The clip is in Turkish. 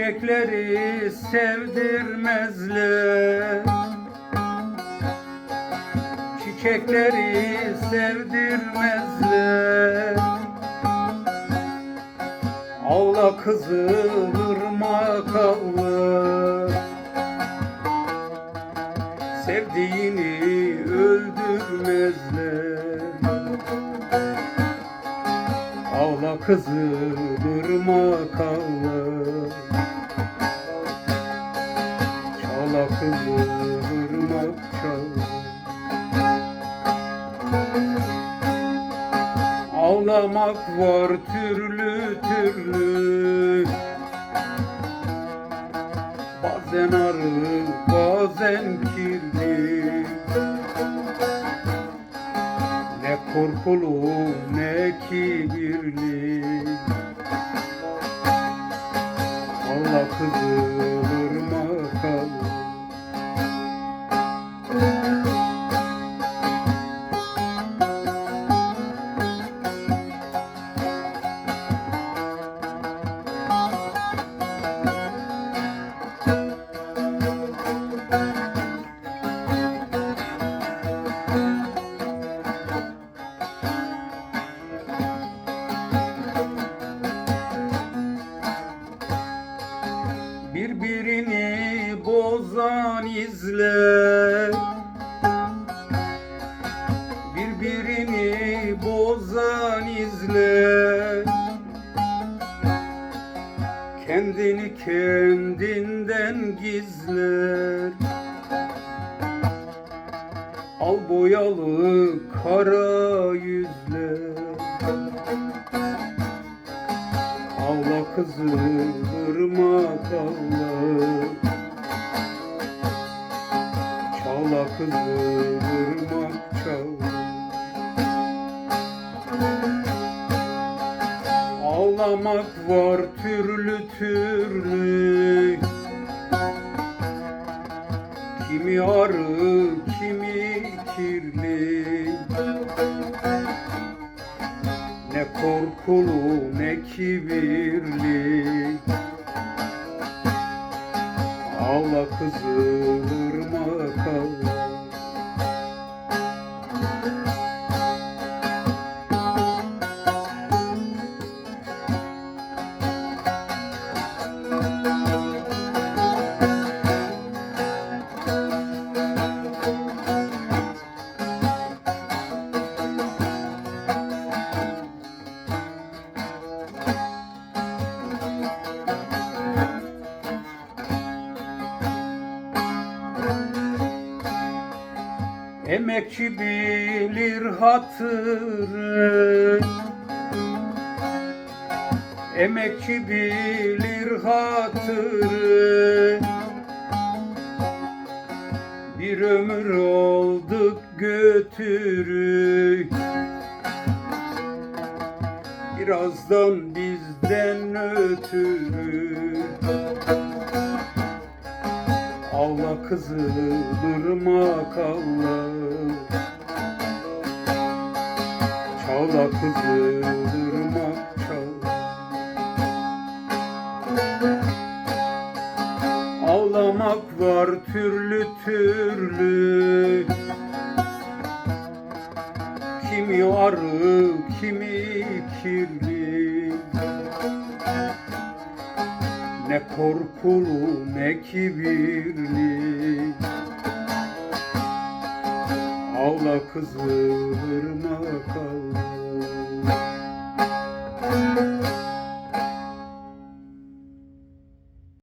Çiçekleri sevdirmezler. Çiçekleri sevdirmezler. Ağla kızım ırmak ağla Sevdiğini öldürmezler. Ağla kızım ırmak ağla Çala kızım ırmak çala Ağlamak var türlü türlü. Bazen arı, bazen kirli. Ne korkulu, ne kibirli Allah kızılırmak Allah bozan izler birbirini bozan izler kendini kendinden gizler al boyalı kara yüzler Ağla kızım ırmak ağla Kızım ırmak çala Ağlamak var türlü türlü. Kimi arı, kimi kirli. Ne korkulu ne kibirli. Ağla kızılırmak ağla Emekçi bilir hatırı. Emekçi bilir hatırı. Bir ömür olduk götürü. Birazdan bizden ötürü. Ağla kızılırmak ağla Çağla kızılırmak çağla Ağlamak var türlü türlü. Kimi arı, kimi kirli. Ne korkulu ne kibirli Ağla kızılırmak ağla